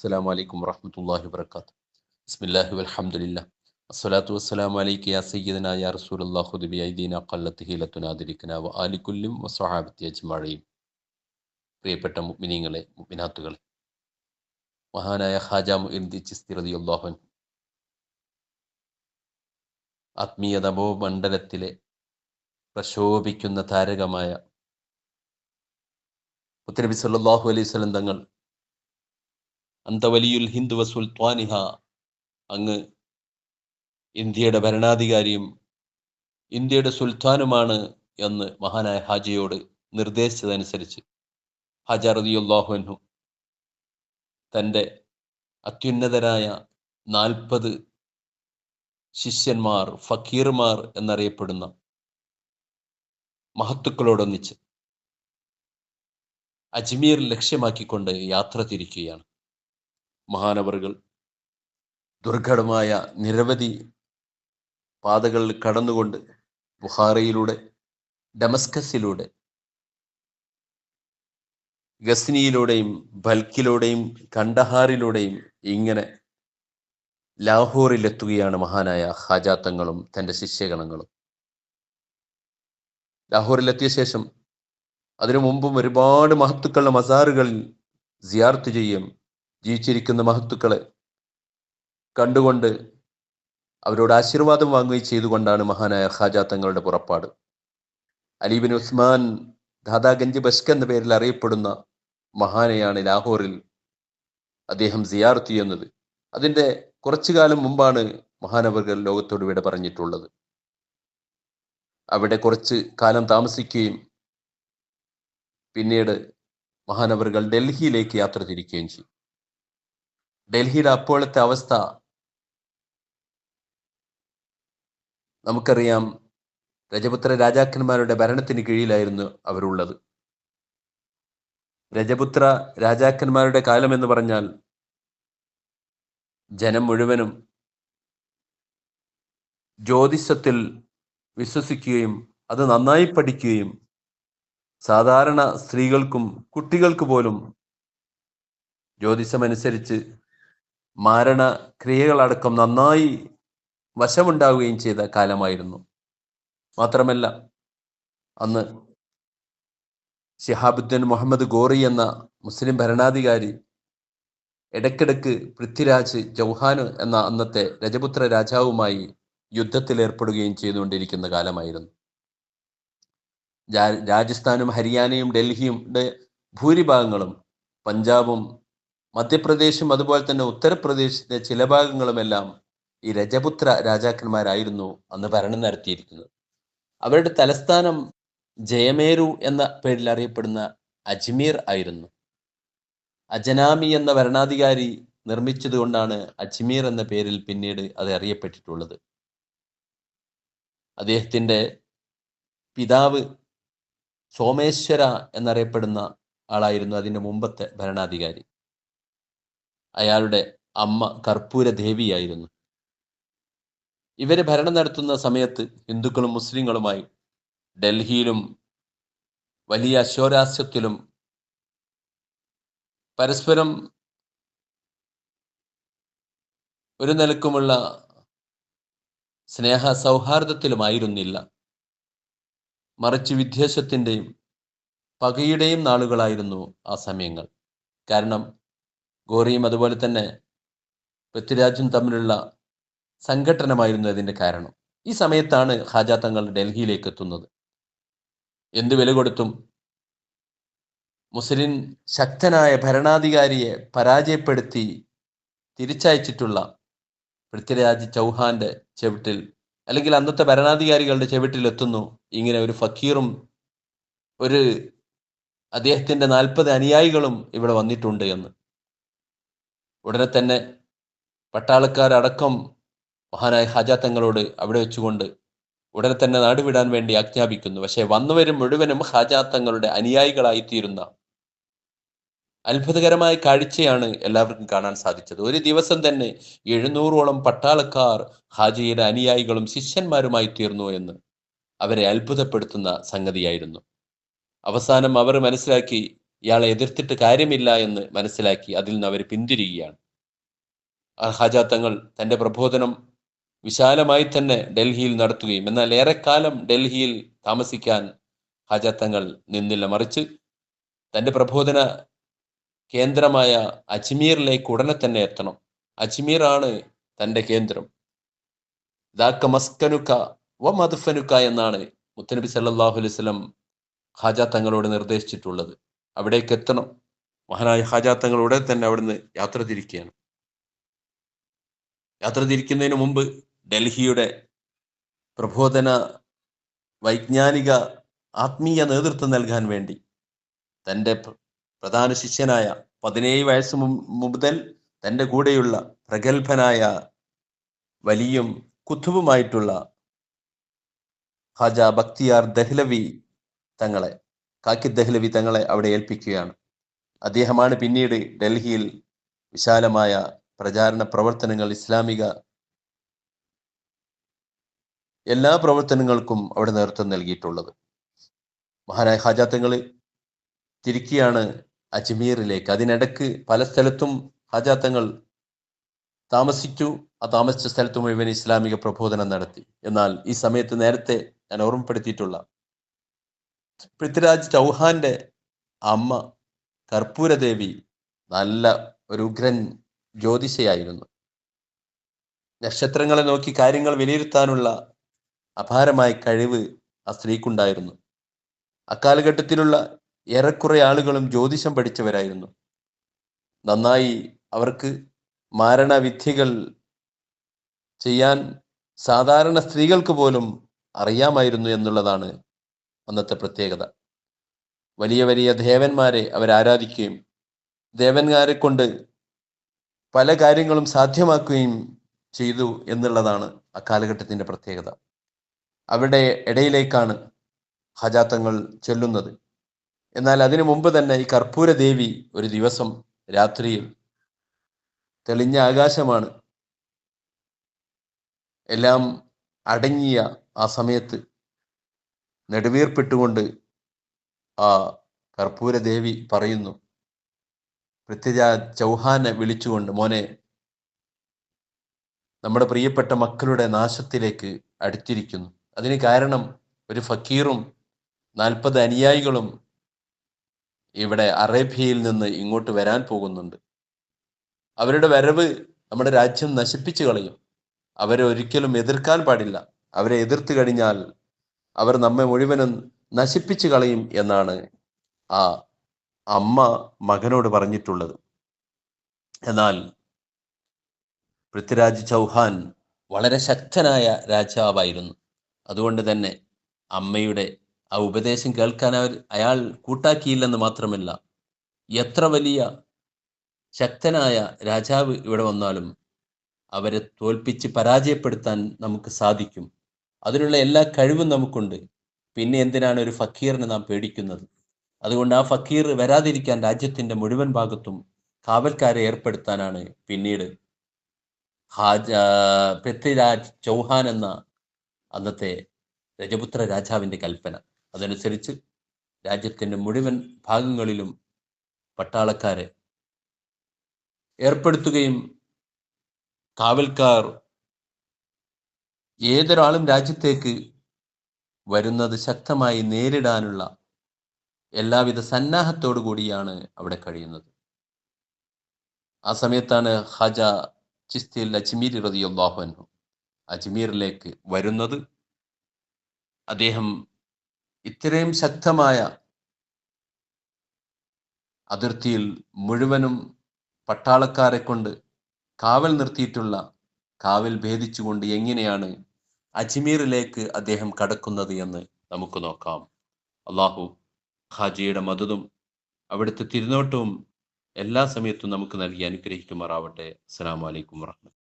അസ്സാം വലൈക്കും വറഹമത്തല്ലാഹി വർക്കാത്തു ബിസ്മില്ലാഹി വലഹമുല്ല അസ്സലാത്തു വസ്സലാം അലൈക്ക് യാ സയ്യിദന യാ റസൂലല്ലാ ഹുദബി ഐദീന കല്ലത്ത് ഹീലത്തുനാദിരിക്കന വ ആലിക്കുല്ലും അജ്മാഴയും പ്രിയപ്പെട്ട മുഅ്മിനീങ്ങളെ മുഗ്മിനാത്തുകളെ മഹാനായ ഹാജ മുഇന്ദി ചിസ്തി റതി അള്ളാഹുൻ ആത്മീയ തപോമണ്ഡലത്തിലെ പ്രശോഭിക്കുന്ന താരകമായ മുത്തനബി സല്ലല്ലാഹു അലൈഹി വസല്ലം തങ്ങൾ അന്തവലിയുൽ ഹിന്ദു വസുൽത്വാനിഹ അങ്ങ് ഇന്ത്യയുടെ ഭരണാധികാരിയും ഇന്ത്യയുടെ സുൽത്താനുമാണ് എന്ന് മഹാനായ ഹാജിയോട് നിർദ്ദേശിച്ചതനുസരിച്ച് ഹാജ റളിയല്ലാഹു അൻഹു തന്റെ അത്യുന്നതരായ നാൽപ്പത് ശിഷ്യന്മാർ ഫക്കീർമാർ എന്നറിയപ്പെടുന്ന മഹത്തുക്കളോടൊന്നിച്ച് അജ്മീർ ലക്ഷ്യമാക്കിക്കൊണ്ട് യാത്ര തിരിക്കുകയാണ്. മഹാനവറുകൾ. ദുർഘടമായ നിരവധി പാതകളിൽ കടന്നുകൊണ്ട് ബുഹാറയിലൂടെ ഡമസ്കസിലൂടെ ഗസ്നിയിലൂടെയും ബൽക്കിലൂടെയും കണ്ടഹാറിലൂടെയും ഇങ്ങനെ ലാഹോറിലെത്തുകയാണ് മഹാനായ ഹാജാത്തങ്ങളും തന്റെ ശിഷ്യഗണങ്ങളും. ലാഹോറിലെത്തിയ ശേഷം അതിനു മുമ്പും ഒരുപാട് മഹത്തുക്കളുടെ മസാറുകളിൽ സിയാർത്ത് ചെയ്യും ജീവിച്ചിരിക്കുന്ന മഹത്തുക്കളെ കണ്ടുകൊണ്ട് അവരോട് ആശീർവാദം വാങ്ങുകയും ചെയ്തുകൊണ്ടാണ് മഹാനായ ഖാജാ തങ്ങളുടെ പുറപ്പാട്. അലീബിൻ ഉസ്മാൻ ദാദാഗഞ്ച് ബഷ്ക എന്ന പേരിൽ അറിയപ്പെടുന്ന മഹാനെയാണ് ലാഹോറിൽ അദ്ദേഹം സിയാർത്ത് ചെയ്യുന്നത്. അതിന്റെ കുറച്ചു കാലം മുമ്പാണ് മഹാനവകൾ ലോകത്തോട് വിട പറഞ്ഞിട്ടുള്ളത്. അവിടെ കുറച്ച് കാലം താമസിക്കുകയും പിന്നീട് മഹാനവറുകൾ ഡൽഹിയിലേക്ക് യാത്ര തിരിക്കുകയും ചെയ്യും ഡൽഹിയുടെ അപ്പോഴത്തെ അവസ്ഥ നമുക്കറിയാം. രജപുത്ര രാജാക്കന്മാരുടെ ഭരണത്തിന് കീഴിലായിരുന്നു അവരുള്ളത്. രജപുത്ര രാജാക്കന്മാരുടെ കാലം എന്ന് പറഞ്ഞാൽ ജനം മുഴുവനും ജ്യോതിഷത്തിൽ വിശ്വസിക്കുകയും അത് നന്നായി പഠിക്കുകയും സാധാരണ സ്ത്രീകൾക്കും കുട്ടികൾക്ക് പോലും ജ്യോതിഷമനുസരിച്ച് മാരണ ക്രിയകളടക്കം നന്നായി വശമുണ്ടാവുകയും ചെയ്ത കാലമായിരുന്നു. മാത്രമല്ല അന്ന് ഷിഹാബുദ്ദീൻ മുഹമ്മദ് ഗോറി എന്ന മുസ്ലിം ഭരണാധികാരി ഇടയ്ക്കിടയ്ക്ക് പൃഥ്വിരാജ് ചൗഹാൻ എന്ന അന്നത്തെ രജപുത്ര രാജാവുമായി യുദ്ധത്തിൽ ഏർപ്പെടുകയും ചെയ്തുകൊണ്ടിരിക്കുന്ന കാലമായിരുന്നു. രാജസ്ഥാനും ഹരിയാനയും ഡൽഹിയുടെ ഭൂരിഭാഗങ്ങളും പഞ്ചാബും മധ്യപ്രദേശും അതുപോലെ തന്നെ ഉത്തർപ്രദേശിന്റെ ചില ഭാഗങ്ങളുമെല്ലാം ഈ രജപുത്ര രാജാക്കന്മാരായിരുന്നു അന്ന് ഭരണം നടത്തിയിരിക്കുന്നത്. അവരുടെ തലസ്ഥാനം ജയമേരു എന്ന പേരിൽ അറിയപ്പെടുന്ന അജ്മീർ ആയിരുന്നു. അജനാമി എന്ന ഭരണാധികാരി നിർമ്മിച്ചതുകൊണ്ടാണ് അജ്മീർ എന്ന പേരിൽ പിന്നീട് അത് അറിയപ്പെട്ടിട്ടുള്ളത്. അദ്ദേഹത്തിന്റെ പിതാവ് സോമേശ്വര എന്നറിയപ്പെടുന്ന ആളായിരുന്നു അതിന്റെ മുമ്പത്തെ ഭരണാധികാരി. അയാളുടെ അമ്മ കർപ്പൂര ദേവിയായിരുന്നു. ഇവരെ ഭരണം നടത്തുന്ന സമയത്ത് ഹിന്ദുക്കളും മുസ്ലിങ്ങളുമായി ഡൽഹിയിലും വലിയ അശോരാസ്യത്തിലും പരസ്പരം ഒരു നിലക്കുമുള്ള സ്നേഹ സൗഹാർദ്ദത്തിലുമായിരുന്നില്ല. മറിച്ച് വിദ്വേഷത്തിന്റെയും പകയുടെയും നാളുകളായിരുന്നു ആ സമയങ്ങൾ. കാരണം ഗോറിയും അതുപോലെ തന്നെ പൃഥ്വിരാജും തമ്മിലുള്ള സംഘടനമായിരുന്നു അതിന്റെ കാരണം. ഈ സമയത്താണ് ഹാജ തങ്ങൾ ഡൽഹിയിലേക്ക് എത്തുന്നത്. എന്ത് വില കൊടുത്തും മുസ്ലിം ശക്തനായ ഭരണാധികാരിയെ പരാജയപ്പെടുത്തി തിരിച്ചയച്ചിട്ടുള്ള പൃഥ്വിരാജ് ചൗഹാന്റെ ചെവിട്ടിൽ അല്ലെങ്കിൽ അന്നത്തെ ഭരണാധികാരികളുടെ ചെവിട്ടിൽ എത്തുന്നു. ഇങ്ങനെ ഒരു ഫക്കീറും ഒരു അദ്ദേഹത്തിന്റെ നാൽപ്പത് അനുയായികളും ഇവിടെ വന്നിട്ടുണ്ട് എന്ന്. ഉടനെ തന്നെ പട്ടാളക്കാരടക്കം മഹാനായ ഹാജാത്തങ്ങളോട് അവിടെ വെച്ചുകൊണ്ട് ഉടനെ തന്നെ നാടുവിടാൻ വേണ്ടി ആജ്ഞാപിക്കുന്നു. പക്ഷെ വന്നവരും മുഴുവനും ഹാജാത്തങ്ങളുടെ അനുയായികളായിത്തീരുന്ന അത്ഭുതകരമായ കാഴ്ചയാണ് എല്ലാവർക്കും കാണാൻ സാധിച്ചത്. ഒരു ദിവസം തന്നെ എഴുന്നൂറോളം പട്ടാളക്കാർ ഹാജിയുടെ അനുയായികളും ശിഷ്യന്മാരുമായി തീർന്നു എന്ന് അവരെ അത്ഭുതപ്പെടുത്തുന്ന സംഗതിയായിരുന്നു. അവസാനം അവർ മനസ്സിലാക്കി ഇയാളെ എതിർത്തിട്ട് കാര്യമില്ല എന്ന് മനസ്സിലാക്കി അതിൽ നിന്ന് അവർ പിന്തിരിയുകയാണ്. ആ ഹാജാ തങ്ങൾ തന്റെ പ്രബോധനം വിശാലമായി തന്നെ ഡൽഹിയിൽ നടത്തുകയും എന്നാൽ ഏറെക്കാലം ഡൽഹിയിൽ താമസിക്കാൻ ഹാജാത്തങ്ങൾ നിന്നില്ല. മറിച്ച് തന്റെ പ്രബോധന കേന്ദ്രമായ അജ്മീറിലേക്ക് ഉടനെ തന്നെ എത്തണം. അജ്മീറാണ് തന്റെ കേന്ദ്രം. ദാക്ക മസ്കനുക്ക വ മധുഫനുക്ക എന്നാണ് മുത്തനബി ഹാജാ തങ്ങളോട് നിർദ്ദേശിച്ചിട്ടുള്ളത്. അവിടേക്ക് എത്തണം. മഹാനായ ഹാജാ തങ്ങൾ ഉടനെ തന്നെ അവിടുന്ന് യാത്ര തിരിക്കുകയാണ്. യാത്ര തിരിക്കുന്നതിന് മുമ്പ് ഡൽഹിയുടെ പ്രബോധന വൈജ്ഞാനിക ആത്മീയ നേതൃത്വം നൽകാൻ വേണ്ടി തന്റെ പ്രധാന ശിഷ്യനായ പതിനേഴ് വയസ്സ് മുതൽ തന്റെ കൂടെയുള്ള പ്രഗത്ഭനായ വലിയും കുത്തുബുമായിട്ടുള്ള ഹാജ ബക്തിയാർ ദഹ്ലവി തങ്ങളെ കാക്കി ദഹ്ലവി തങ്ങളെ അവിടെ ഏൽപ്പിക്കുകയാണ്. അദ്ദേഹമാണ് പിന്നീട് ഡൽഹിയിൽ വിശാലമായ പ്രചാരണ പ്രവർത്തനങ്ങൾ ഇസ്ലാമിക എല്ലാ പ്രവർത്തനങ്ങൾക്കും അവിടെ നേതൃത്വം നൽകിയിട്ടുള്ളത്. മഹാനായ ഹാജാത്തങ്ങൾ തിരിക്കുകയാണ് അജ്മീറിലേക്ക്. അതിനിടക്ക് പല സ്ഥലത്തും ഹാജാത്തങ്ങൾ താമസിച്ചു. ആ താമസിച്ച സ്ഥലത്തും ഇവൻ ഇസ്ലാമിക പ്രബോധനം നടത്തി. എന്നാൽ ഈ സമയത്ത് നേരത്തെ ഞാൻ ഓർമ്മപ്പെടുത്തിയിട്ടുള്ള പൃഥ്വിരാജ് ചൗഹാന്റെ അമ്മ കർപ്പൂരദേവി നല്ല ഒരു ഉഗ്രൻ ജ്യോതിഷയായിരുന്നു. നക്ഷത്രങ്ങളെ നോക്കി കാര്യങ്ങൾ വിലയിരുത്താനുള്ള അപാരമായ കഴിവ് ആ സ്ത്രീക്കുണ്ടായിരുന്നു. അക്കാലഘട്ടത്തിലുള്ള ഏറെക്കുറെ ആളുകളും ജ്യോതിഷം പഠിച്ചവരായിരുന്നു. നന്നായി അവർക്ക് മാരണവിദ്യകൾ ചെയ്യാൻ സാധാരണ സ്ത്രീകൾക്ക് പോലും അറിയാമായിരുന്നു എന്നുള്ളതാണ് അന്നത്തെ പ്രത്യേകത. വലിയ വലിയ ദേവന്മാരെ അവർ ആരാധിക്കുകയും ദേവന്മാരെ കൊണ്ട് പല കാര്യങ്ങളും സാധ്യമാക്കുകയും ചെയ്തു എന്നുള്ളതാണ് ആ കാലഘട്ടത്തിന്റെ പ്രത്യേകത. അവിടെ ഇടയിലേക്കാണ് ഹജാത്തങ്ങൾ ചെല്ലുന്നത്. എന്നാൽ അതിനു മുമ്പ് തന്നെ ഈ കർപ്പൂര ദേവി ഒരു ദിവസം രാത്രിയിൽ തെളിഞ്ഞ ആകാശമാണ് എല്ലാം അടങ്ങിയ ആ സമയത്ത് നെടുവീർപ്പിട്ടുകൊണ്ട് ആ കർപ്പൂരദേവി പറയുന്നു പൃഥ്വിരാജ് ചൗഹാനെ വിളിച്ചുകൊണ്ട് മോനെ നമ്മുടെ പ്രിയപ്പെട്ട മക്കളുടെ നാശത്തിലേക്ക് അടുത്തിരിക്കുന്നു. അതിന് കാരണം ഒരു ഫക്കീറും നാൽപ്പത് അനുയായികളും ഇവിടെ അറേബ്യയിൽ നിന്ന് ഇങ്ങോട്ട് വരാൻ പോകുന്നുണ്ട്. അവരുടെ വരവ് നമ്മുടെ രാജ്യം നശിപ്പിച്ചു കളയും. അവരെ ഒരിക്കലും എതിർക്കാൻ പാടില്ല. അവരെ എതിർത്ത് കഴിഞ്ഞാൽ അവർ നമ്മെ മുഴുവനും നശിപ്പിച്ചു കളയും എന്നാണ് ആ അമ്മ മകനോട് പറഞ്ഞിട്ടുള്ളത്. എന്നാൽ പൃഥ്വിരാജ് ചൗഹാൻ വളരെ ശക്തനായ രാജാവായിരുന്നു. അതുകൊണ്ട് തന്നെ അമ്മയുടെ ആ ഉപദേശം കേൾക്കാൻ അവർ അയാൾ കൂട്ടാക്കിയില്ലെന്ന് മാത്രമല്ല എത്ര വലിയ ശക്തനായ രാജാവ് ഇവിടെ വന്നാലും അവരെ തോൽപ്പിച്ച് പരാജയപ്പെടുത്താൻ നമുക്ക് സാധിക്കും. അതിനുള്ള എല്ലാ കഴിവും നമുക്കുണ്ട്. പിന്നെ എന്തിനാണ് ഒരു ഫക്കീറിനെ നാം പേടിക്കുന്നത്? അതുകൊണ്ട് ആ ഫക്കീർ വരാതിരിക്കാൻ രാജ്യത്തിന്റെ മുഴുവൻ ഭാഗത്തും കാവൽക്കാരെ ഏർപ്പെടുത്താനാണ് പിന്നീട് ഹാജ പൃഥ്വിരാജ് ചൗഹാൻ എന്ന അന്നത്തെ രജപുത്ര രാജാവിന്റെ കൽപ്പന. അതനുസരിച്ച് രാജ്യത്തിന്റെ മുഴുവൻ ഭാഗങ്ങളിലും പട്ടാളക്കാരെ ഏർപ്പെടുത്തുകയും കാവൽക്കാർ ഏതൊരാളും രാജ്യത്തേക്ക് വരുന്നത് ശക്തമായി നേരിടാനുള്ള എല്ലാവിധ സന്നാഹത്തോടു കൂടിയാണ് അവിടെ കഴിയുന്നത്. ആ സമയത്താണ് ഹജ ചിസ്തിൽ അജ്മീർ റതിയുള്ളാഹു അൻഹു അജ്മീറിലേക്ക് വരുന്നത്. അദ്ദേഹം ഇത്രയും ശക്തമായ അതിർത്തിയിൽ മുഴുവനും പട്ടാളക്കാരെ കൊണ്ട് കാവൽ നിർത്തിയിട്ടുള്ള കാവൽ ഭേദിച്ചുകൊണ്ട് എങ്ങനെയാണ് അജ്മീറിലേക്ക് അദ്ദേഹം കടക്കുന്നത് എന്ന് നമുക്ക് നോക്കാം. അള്ളാഹു ഹാജിയുടെ മതതും അവിടുത്തെ തിരുനോട്ടവും എല്ലാ സമയത്തും നമുക്ക് നൽകി അനുഗ്രഹിക്കുമാറാവട്ടെ. അസ്സാം വലൈക്കും വറഹ്മത്തുള്ളാഹി